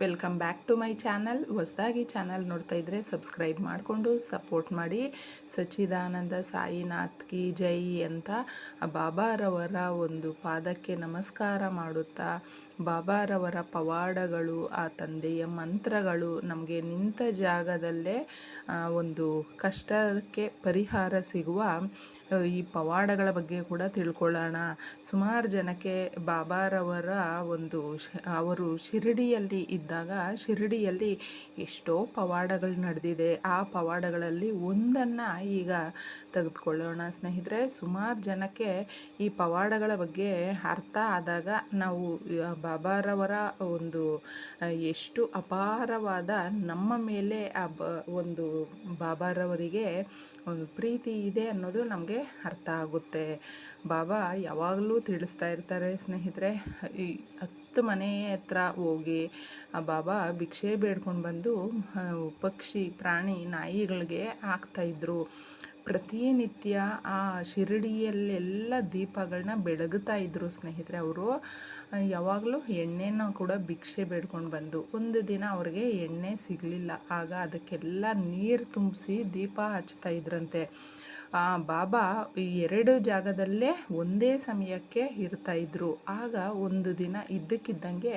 Welcome back to my channel ಹೊಸದಾಗಿ channel ನೋಡ್ತಾ ಇದ್ದರೆ ಸಬ್ಸ್ಕ್ರೈಬ್ ಮಾಡಿಕೊಂಡು ಸಪೋರ್ಟ್ ಮಾಡಿ. ಸಚ್ಚಿದಾನಂದ, ಸಾಯಿನಾಥ್ ಕಿ ಜೈ ಅಂತ ಬಾಬಾರವರ ಒಂದು ಪಾದಕ್ಕೆ ನಮಸ್ಕಾರ ಮಾಡುತ್ತಾ ಬಾಬಾರವರ ಪವಾಡಗಳು, ಆ ತಂದೆಯ ಮಂತ್ರಗಳು ನಮಗೆ ನಿಂತ ಜಾಗದಲ್ಲೇ ಒಂದು ಕಷ್ಟಕ್ಕೆ ಪರಿಹಾರ ಸಿಗುವ ಈ ಪವಾಡಗಳ ಬಗ್ಗೆ ಕೂಡ ತಿಳ್ಕೊಳ್ಳೋಣ. ಸುಮಾರು ಜನಕ್ಕೆ ಬಾಬಾರವರ ಒಂದು ಅವರು ಶಿರಡಿಯಲ್ಲಿ ಇದ್ದಾಗ ಶಿರಡಿಯಲ್ಲಿ ಎಷ್ಟೋ ಪವಾಡಗಳು ನಡೆದಿದೆ. ಆ ಪವಾಡಗಳಲ್ಲಿ ಒಂದನ್ನು ಈಗ ತೆಗೆದುಕೊಳ್ಳೋಣ. ಸ್ನೇಹಿತರೆ, ಸುಮಾರು ಜನಕ್ಕೆ ಈ ಪವಾಡಗಳ ಬಗ್ಗೆ ಅರ್ಥ ಆದಾಗ ನಾವು ಬಾಬಾರವರ ಒಂದು ಎಷ್ಟು ಅಪಾರವಾದ ನಮ್ಮ ಮೇಲೆ ಆ ಬ, ಒಂದು ಬಾಬಾರವರಿಗೆ ಒಂದು ಪ್ರೀತಿ ಇದೆ ಅನ್ನೋದು ನಮಗೆ ಅರ್ಥ ಆಗುತ್ತೆ. ಬಾಬಾ ಯಾವಾಗಲೂ ತಿಳಿಸ್ತಾ ಇರ್ತಾರೆ ಸ್ನೇಹಿತರೆ. ಈ ಹತ್ತು ಮನೆ ಹತ್ರ ಹೋಗಿ ಆ ಬಾಬಾ ಭಿಕ್ಷೆ ಬೇಡ್ಕೊಂಡು ಬಂದು ಪಕ್ಷಿ, ಪ್ರಾಣಿ, ನಾಯಿಗಳಿಗೆ ಹಾಕ್ತಾಯಿದ್ರು ಪ್ರತಿನಿತ್ಯ ಆ ಶಿರಡಿಯಲ್ಲೆಲ್ಲ ದೀಪಗಳನ್ನ ಬೆಳಗುತ್ತಾ ಇದ್ರು ಸ್ನೇಹಿತರೆ ಅವರು. ಯಾವಾಗಲೂ ಎಣ್ಣೆನ ಕೂಡ ಭಿಕ್ಷೆ ಬೇಡ್ಕೊಂಡು ಬಂದು ಒಂದು ದಿನ ಅವ್ರಿಗೆ ಎಣ್ಣೆ ಸಿಗಲಿಲ್ಲ. ಆಗ ಅದಕ್ಕೆಲ್ಲ ನೀರು ತುಂಬಿಸಿ ದೀಪ ಹಚ್ತಾ ಇದ್ರಂತೆ. ಆ, ಬಾಬಾ ಎರಡು ಜಾಗದಲ್ಲೇ ಒಂದೇ ಸಮಯಕ್ಕೆ ಇರ್ತಾ ಇದ್ರು. ಆಗ ಒಂದು ದಿನ ಇದ್ದಕ್ಕಿದ್ದಂಗೆ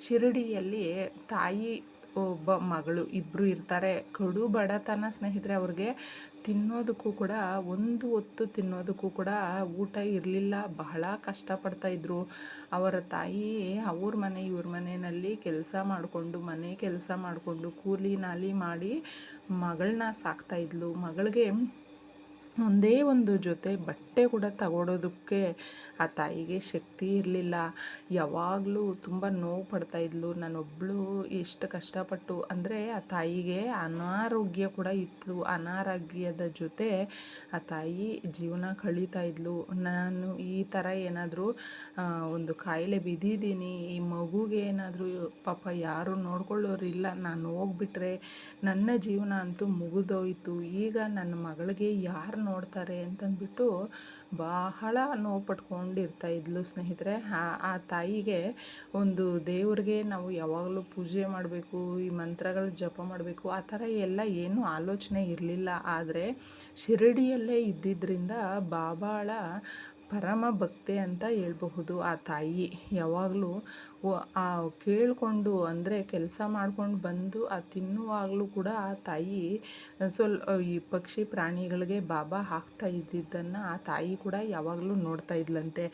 ಶಿರಡಿಯಲ್ಲಿ ತಾಯಿ ಒಬ್ಬ ಮಗಳು ಇಬ್ಬರು ಇರ್ತಾರೆ. ಕಡು ಬಡತನ ಸ್ನೇಹಿತರೆ ಅವ್ರಿಗೆ ತಿನ್ನೋದಕ್ಕೂ ಕೂಡ, ಒಂದು ಹೊತ್ತು ತಿನ್ನೋದಕ್ಕೂ ಕೂಡ ಊಟ ಇರಲಿಲ್ಲ. ಬಹಳ ಕಷ್ಟಪಡ್ತಾ ಇದ್ರು. ಅವರ ತಾಯಿ ಅವ್ರ ಮನೆ, ಇವ್ರ ಮನೆಯಲ್ಲಿ ಕೆಲಸ ಮಾಡಿಕೊಂಡು, ಮನೆ ಕೆಲಸ ಮಾಡಿಕೊಂಡು ಕೂಲಿ ನಾಲಿ ಮಾಡಿ ಮಗಳನ್ನ ಸಾಕ್ತಾ ಇದ್ಲು. ಮಗಳಿಗೆ ಒಂದೇ ಒಂದು ಜೊತೆ ಬಟ್ಟೆ ಕೂಡ ತಗೊಳೋದಕ್ಕೆ ಆ ತಾಯಿಗೆ ಶಕ್ತಿ ಇರಲಿಲ್ಲ. ಯಾವಾಗಲೂ ತುಂಬ ನೋವು ಪಡ್ತಾ ಇದ್ಲು. ನಾನೊಬ್ಬಳು ಎಷ್ಟು ಕಷ್ಟಪಟ್ಟು ಅಂದರೆ ಆ ತಾಯಿಗೆ ಅನಾರೋಗ್ಯ ಕೂಡ ಇತ್ತು. ಅನಾರೋಗ್ಯದ ಜೊತೆ ಆ ತಾಯಿ ಜೀವನ ಕಳೀತಾ ಇದ್ಲು. ನಾನು ಈ ಥರ ಏನಾದರೂ ಒಂದು ಕಾಯಿಲೆ ಬಿದ್ದಿದ್ದೀನಿ. ಈ ಮಗುಗೆ ಏನಾದರೂ ಪಾಪ ಯಾರು ನೋಡ್ಕೊಳ್ಳೋರಿಲ್ಲ. ನಾನು ಹೋಗ್ಬಿಟ್ರೆ ನನ್ನ ಜೀವನ ಅಂತೂ ಮುಗಿದೋಯ್ತು. ಈಗ ನನ್ನ ಮಗಳಿಗೆ ಯಾರು ನೋಡ್ತಾರೆ ಅಂತಂದ್ಬಿಟ್ಟು ಬಹಳ ನೋವು ಪಟ್ಕೊಂಡಿರ್ತಾ ಇದ್ಲು ಸ್ನೇಹಿತರೆ. ಆ ತಾಯಿಗೆ ಒಂದು ದೇವ್ರಿಗೆ ನಾವು ಯಾವಾಗಲೂ ಪೂಜೆ ಮಾಡಬೇಕು, ಈ ಮಂತ್ರಗಳ ಜಪ ಮಾಡಬೇಕು, ಆ ಥರ ಎಲ್ಲ ಏನೂ ಆಲೋಚನೆ ಇರಲಿಲ್ಲ. ಆದರೆ ಶಿರಡಿಯಲ್ಲೇ ಇದ್ದಿದ್ದರಿಂದ ಬಾಬಾಳ ಪರಮ ಭಕ್ತೆ ಅಂತ ಹೇಳ್ಬಹುದು ಆ ತಾಯಿ. ಯಾವಾಗಲೂ ಆ ಕೇಳಿಕೊಂಡು ಅಂದರೆ ಕೆಲಸ ಮಾಡ್ಕೊಂಡು ಬಂದು ಆ ತಿನ್ನುವಾಗಲೂ ಕೂಡ ಆ ತಾಯಿ ಸ್ವಲ್ಪ ಈ ಪಕ್ಷಿ ಪ್ರಾಣಿಗಳಿಗೆ ಬಾಬಾ ಹಾಕ್ತಾ ಇದ್ದಿದ್ದನ್ನು ಆ ತಾಯಿ ಕೂಡ ಯಾವಾಗಲೂ ನೋಡ್ತಾ ಇದ್ಲಂತೆ.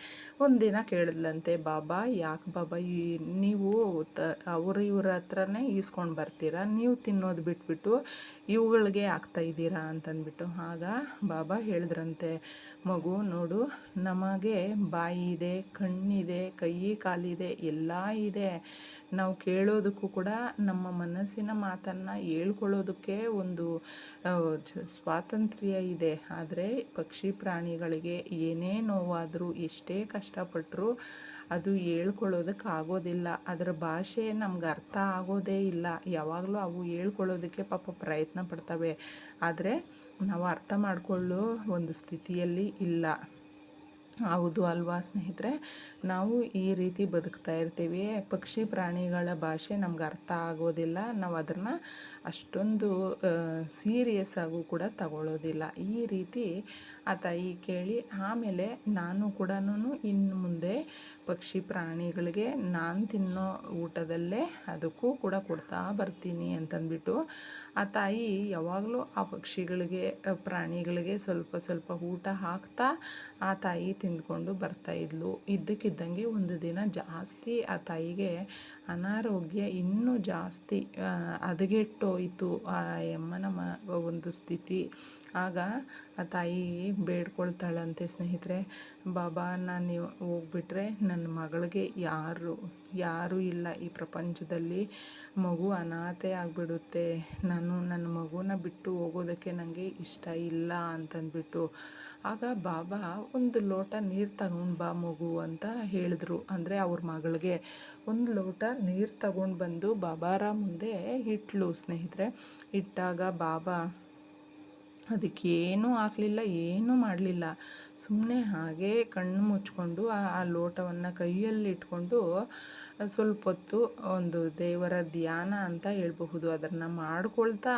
ಒಂದಿನ ಕೇಳಿದ್ಲಂತೆ, ಬಾಬಾ, ಯಾಕೆ ಬಾಬಾ, ಈ, ನೀವು ತ, ಅವ್ರ ಇವ್ರ ಹತ್ರನೇ ಈಸ್ಕೊಂಡು ಬರ್ತೀರಾ? ನೀವು ತಿನ್ನೋದು ಬಿಟ್ಬಿಟ್ಟು ಇವುಗಳಿಗೆ ಹಾಕ್ತಾ ಇದ್ದೀರಾ? ಅಂತಂದ್ಬಿಟ್ಟು. ಆಗ ಬಾಬಾ ಹೇಳಿದ್ರಂತೆ ಮಗು ನೋಡು, ನಮಗೆ ಬಾಯಿ ಇದೆ, ಕಣ್ಣಿದೆ ಕೈ ಕಾಲಿದೆ, ಎಲ್ಲ ಇದೆ. ನಾವು ಕೇಳೋದಕ್ಕೂ ಕೂಡ ನಮ್ಮ ಮನಸ್ಸಿನ ಮಾತನ್ನು ಹೇಳ್ಕೊಳ್ಳೋದಕ್ಕೆ ಒಂದು ಸ್ವಾತಂತ್ರ್ಯ ಇದೆ. ಆದರೆ ಪಕ್ಷಿ ಪ್ರಾಣಿಗಳಿಗೆ ಏನೇ ನೋವಾದರೂ, ಎಷ್ಟೇ ಕಷ್ಟಪಟ್ಟರೂ ಅದು ಹೇಳ್ಕೊಳ್ಳೋದಕ್ಕೆ ಆಗೋದಿಲ್ಲ. ಅದರ ಭಾಷೆ ನಮ್ಗೆ ಅರ್ಥ ಆಗೋದೇ ಇಲ್ಲ. ಯಾವಾಗಲೂ ಅವು ಹೇಳ್ಕೊಳ್ಳೋದಕ್ಕೆ ಪಾಪ ಪ್ರಯತ್ನ ಪಡ್ತವೆ. ಆದರೆ ನಾವು ಅರ್ಥ ಮಾಡಿಕೊಳ್ಳೋ ಒಂದು ಸ್ಥಿತಿಯಲ್ಲಿ ಇಲ್ಲ. ಹೌದು ಅಲ್ವಾ ಸ್ನೇಹಿತರೆ? ನಾವು ಈ ರೀತಿ ಬದುಕ್ತಾ ಇರ್ತೀವಿ. ಪಕ್ಷಿ ಪ್ರಾಣಿಗಳ ಭಾಷೆ ನಮ್ಗೆ ಅರ್ಥ ಆಗೋದಿಲ್ಲ. ನಾವು ಅದನ್ನು ಅಷ್ಟೊಂದು ಸೀರಿಯಸ್ ಆಗೂ ಕೂಡ ತಗೊಳ್ಳೋದಿಲ್ಲ ಈ ರೀತಿ ಆ ತಾಯಿ ಕೇಳಿ, ಆಮೇಲೆ ನಾನು ಕೂಡ ಇನ್ನು ಮುಂದೆ ಪಕ್ಷಿ ಪ್ರಾಣಿಗಳಿಗೆ ನಾನು ತಿನ್ನೋ ಊಟದಲ್ಲೇ ಅದಕ್ಕೂ ಕೂಡ ಕೊಡ್ತಾ ಬರ್ತೀನಿ ಅಂತಂದ್ಬಿಟ್ಟು ಆ ತಾಯಿ ಯಾವಾಗಲೂ ಆ ಪಕ್ಷಿಗಳಿಗೆ ಪ್ರಾಣಿಗಳಿಗೆ ಸ್ವಲ್ಪ ಸ್ವಲ್ಪ ಊಟ ಹಾಕ್ತಾ ಆ ತಾಯಿ ತಿಂದ್ಕೊಂಡು ಬರ್ತಾ ಇದ್ಲು. ಇದ್ದಕ್ಕಿದ್ದಂಗೆ ಒಂದು ದಿನ ಜಾಸ್ತಿ ಆ ತಾಯಿಗೆ ಅನಾರೋಗ್ಯ ಇನ್ನೂ ಜಾಸ್ತಿ ಅದಗೆಟ್ಟೋಯಿತು ಆ ಯಮ್ಮನ ಒಂದು ಸ್ಥಿತಿ. ಆಗ ಆ ತಾಯಿ ಬೇಡ್ಕೊಳ್ತಾಳಂತೆ ಸ್ನೇಹಿತರೆ. ಬಾಬಾ, ನಾನು ಹೋಗ್ಬಿಟ್ರೆ ನನ್ನ ಮಗಳಿಗೆ ಯಾರು, ಯಾರೂ ಇಲ್ಲ ಈ ಪ್ರಪಂಚದಲ್ಲಿ. ಮಗು ಅನಾಥೆ ಆಗಿಬಿಡುತ್ತೆ. ನಾನು ನನ್ನ ಮಗುನ ಬಿಟ್ಟು ಹೋಗೋದಕ್ಕೆ ನನಗೆ ಇಷ್ಟ ಇಲ್ಲ ಅಂತಂದ್ಬಿಟ್ಟು. ಆಗ ಬಾಬಾ ಒಂದು ಲೋಟ ನೀರು ತಗೊಂಡು ಬಾ ಮಗು ಅಂತ ಹೇಳಿದ್ರು. ಅಂದರೆ ಅವ್ರ ಮಗಳಿಗೆ. ಒಂದು ಲೋಟ ನೀರು ತಗೊಂಡು ಬಂದು ಬಾಬಾರ ಮುಂದೆ ಇಟ್ಲು ಸ್ನೇಹಿತರೆ. ಇಟ್ಟಾಗ ಬಾಬಾ ಅದಕ್ಕೇನೂ ಹಾಕಲಿಲ್ಲ, ಏನೂ ಮಾಡಲಿಲ್ಲ. ಸುಮ್ಮನೆ ಹಾಗೇ ಕಣ್ಣು ಮುಚ್ಕೊಂಡು ಆ ಲೋಟವನ್ನು ಕೈಯಲ್ಲಿ ಇಟ್ಕೊಂಡು ಸ್ವಲ್ಪ ಹೊತ್ತು ಒಂದು ದೇವರ ಧ್ಯಾನ ಅಂತ ಹೇಳ್ಬಹುದು. ಅದನ್ನು ಮಾಡ್ಕೊಳ್ತಾ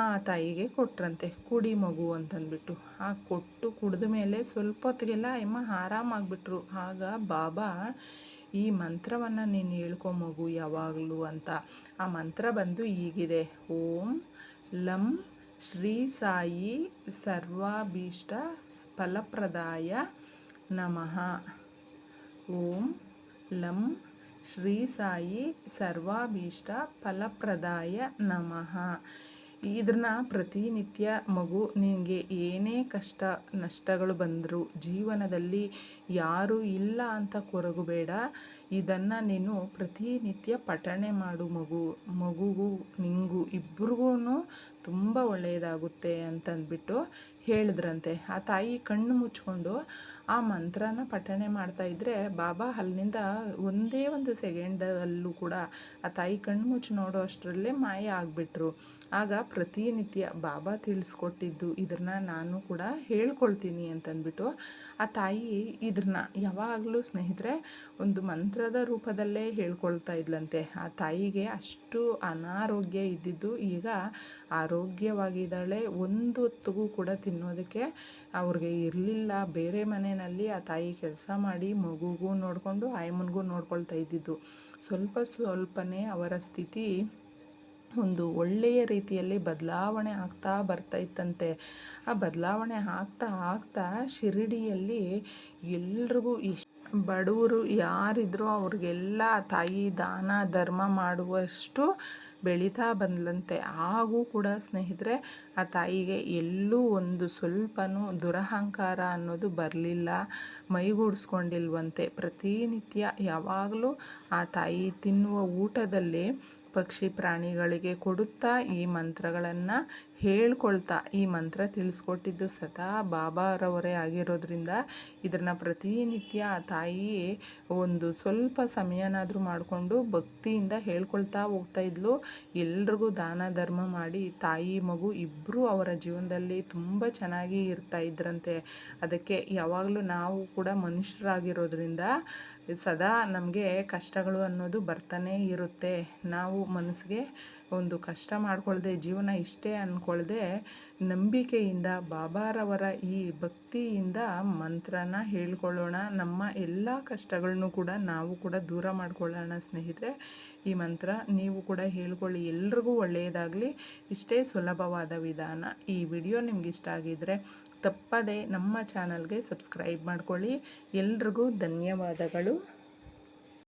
ಆ ತಾಯಿಗೆ ಕೊಟ್ರಂತೆ, ಕುಡಿ ಮಗು ಅಂತಂದ್ಬಿಟ್ಟು. ಆ ಕೊಟ್ಟು ಕುಡಿದ ಮೇಲೆ ಸ್ವಲ್ಪ ಹೊತ್ತಿಗೆಲ್ಲ ಅಮ್ಮ ಆರಾಮಾಗ್ಬಿಟ್ರು. ಆಗ ಬಾಬಾ, ಈ ಮಂತ್ರವನ್ನು ನೀನು ಹೇಳ್ಕೊ ಮಗು ಯಾವಾಗಲೂ ಅಂತ. ಆ ಮಂತ್ರ ಬಂದು ಈಗಿದೆ ಓಂ ಲಂ ಶ್ರೀ ಸಾಯಿ ಸರ್ವಾಭೀಷ್ಟ ಫಲಪ್ರದಾಯ ನಮಃ. ಓಂ ಲಂ ಶ್ರೀ ಸಾಯಿ ಸರ್ವಾಭೀಷ್ಟ ಫಲಪ್ರದಾಯ ನಮಃ. ಇದನ್ನ ಪ್ರತಿನಿತ್ಯ ಮಗು ನಿನಗೆ ಏನೇ ಕಷ್ಟ, ನಷ್ಟಗಳು ಬಂದರೂ ಜೀವನದಲ್ಲಿ ಯಾರೂ ಇಲ್ಲ ಅಂತ ಕೊರಗಬೇಡ. ಇದನ್ನು ನೀನು ಪ್ರತಿನಿತ್ಯ ಪಠಣೆ ಮಾಡು ಮಗು, ಮಗುಗೂ ನಿಂಗೂ ಇಬ್ರಿಗೂ ತುಂಬ ಒಳ್ಳೆಯದಾಗುತ್ತೆ ಅಂತಂದ್ಬಿಟ್ಟು ಹೇಳಿದ್ರಂತೆ. ಆ ತಾಯಿ ಕಣ್ಣು ಮುಚ್ಕೊಂಡು ಆ ಮಂತ್ರನ ಪಠಣೆ ಮಾಡ್ತಾ ಇದ್ರೆ ಬಾಬಾ ಅಲ್ಲಿಂದ ಒಂದೇ ಒಂದು ಸೆಕೆಂಡಲ್ಲೂ ಕೂಡ ಆ ತಾಯಿ ಕಣ್ಣು ಮುಚ್ಚಿ ನೋಡೋ ಅಷ್ಟರಲ್ಲೇ ಮಾಯ ಆಗಿಬಿಟ್ರು. ಆಗ ಪ್ರತಿನಿತ್ಯ ಬಾಬಾ ತಿಳಿಸ್ಕೊಟ್ಟಿದ್ದು, ಇದನ್ನ ನಾನು ಕೂಡ ಹೇಳ್ಕೊಳ್ತೀನಿ ಅಂತಂದ್ಬಿಟ್ಟು ಆ ತಾಯಿ ಇದನ್ನ ಯಾವಾಗಲೂ ಸ್ನೇಹಿತರೆ ಒಂದು ಮಂತ್ರದ ರೂಪದಲ್ಲೇ ಹೇಳ್ಕೊಳ್ತಾ ಇದ್ಲಂತೆ. ಆ ತಾಯಿಗೆ ಅಷ್ಟು ಅನಾರೋಗ್ಯ ಇದ್ದಿದ್ದು ಈಗ ಆರೋಗ್ಯವಾಗಿದ್ದಾಳೆ. ಒಂದು ಹೊತ್ತಿಗೂ ಕೂಡ ತಿನ್ನೋದಕ್ಕೆ ಅವ್ರಿಗೆ ಇರಲಿಲ್ಲ. ಬೇರೆ ಮನೆಯಲ್ಲಿ ಆ ತಾಯಿ ಕೆಲಸ ಮಾಡಿ ಮಗುಗೂ ನೋಡಿಕೊಂಡು, ಆಯಮ್ಮನಿಗೂ ನೋಡ್ಕೊಳ್ತಾ ಇದ್ದಿದ್ದು. ಸ್ವಲ್ಪ ಸ್ವಲ್ಪನೇ ಅವರ ಸ್ಥಿತಿ ಒಂದು ಒಳ್ಳೆಯ ರೀತಿಯಲ್ಲಿ ಬದಲಾವಣೆ ಆಗ್ತಾ ಬರ್ತಾ ಇತ್ತಂತೆ. ಆ ಬದಲಾವಣೆ ಆಗ್ತಾ ಆಗ್ತಾ ಶಿರಡಿಯಲ್ಲಿ ಎಲ್ರಿಗೂ ಇಷ್ಟ ಬಡವರು ಯಾರಿದ್ರೋ ಅವ್ರಿಗೆಲ್ಲ ತಾಯಿ ದಾನ ಧರ್ಮ ಮಾಡುವಷ್ಟು ಬೆಳೀತಾ ಬಂದ್ಲಂತೆ. ಹಾಗೂ ಕೂಡ ಸ್ನೇಹಿತರೆ, ಆ ತಾಯಿಗೆ ಎಲ್ಲೂ ಒಂದು ಸ್ವಲ್ಪನೂ ದುರಹಂಕಾರ ಅನ್ನೋದು ಬರಲಿಲ್ಲ, ಮೈಗೂಡಿಸ್ಕೊಂಡಿಲ್ವಂತೆ. ಪ್ರತಿನಿತ್ಯ ಯಾವಾಗಲೂ ಆ ತಾಯಿ ತಿನ್ನುವ ಊಟದಲ್ಲಿ ಪಕ್ಷಿ ಪ್ರಾಣಿಗಳಿಗೆ ಕೊಡುತ್ತಾ ಈ ಮಂತ್ರಗಳನ್ನು ಹೇಳ್ಕೊಳ್ತಾ ಈ ಮಂತ್ರ ತಿಳಿಸ್ಕೊಟ್ಟಿದ್ದು ಸದಾ ಬಾಬಾರವರೇ ಆಗಿರೋದ್ರಿಂದ ಇದನ್ನು ಪ್ರತಿನಿತ್ಯ ಆ ತಾಯಿ ಒಂದು ಸ್ವಲ್ಪ ಸಮಯನಾದರೂ ಮಾಡಿಕೊಂಡು ಭಕ್ತಿಯಿಂದ ಹೇಳ್ಕೊಳ್ತಾ ಹೋಗ್ತಾ ಇದ್ಲು. ಎಲ್ರಿಗೂ ದಾನ ಧರ್ಮ ಮಾಡಿ ತಾಯಿ, ಮಗು ಇಬ್ಬರೂ ಅವರ ಜೀವನದಲ್ಲಿ ತುಂಬ ಚೆನ್ನಾಗಿ ಇರ್ತಾ ಇದ್ರಂತೆ. ಅದಕ್ಕೆ ಯಾವಾಗಲೂ ನಾವು ಕೂಡ ಮನುಷ್ಯರಾಗಿರೋದ್ರಿಂದ ಸದಾ ನಮಗೆ ಕಷ್ಟಗಳು ಅನ್ನೋದು ಬರ್ತಾನೇ ಇರುತ್ತೆ. ನಾವು ಮನಸ್ಸಿಗೆ ಒಂದು ಕಷ್ಟ ಮಾಡಿಕೊಳ್ಳದೆ ಜೀವನ ಇಷ್ಟೇ ಅಂದ್ಕೊಳ್ಳದೆ ನಂಬಿಕೆಯಿಂದ, ಬಾಬಾರವರ ಈ ಭಕ್ತಿಯಿಂದ ಮಂತ್ರನ ಹೇಳ್ಕೊಳ್ಳೋಣ. ನಮ್ಮ ಎಲ್ಲ ಕಷ್ಟಗಳನ್ನು ಕೂಡ ನಾವು ಕೂಡ ದೂರ ಮಾಡ್ಕೊಳ್ಳೋಣ ಸ್ನೇಹಿತರೆ. ಈ ಮಂತ್ರ ನೀವು ಕೂಡ ಹೇಳ್ಕೊಳ್ಳಿ. ಎಲ್ರಿಗೂ ಒಳ್ಳೆಯದಾಗಲಿ. ಇಷ್ಟೇ ಸುಲಭವಾದ ವಿಧಾನ. ಈ ವಿಡಿಯೋ ನಿಮ್ಗೆ ಇಷ್ಟ ಆಗಿದ್ದರೆ ತಪ್ಪದೆ ನಮ್ಮ ಚಾನಲ್ಗೆ ಸಬ್ಸ್ಕ್ರೈಬ್ ಮಾಡ್ಕೊಳ್ಳಿ. ಎಲ್ರಿಗೂ ಧನ್ಯವಾದಗಳು.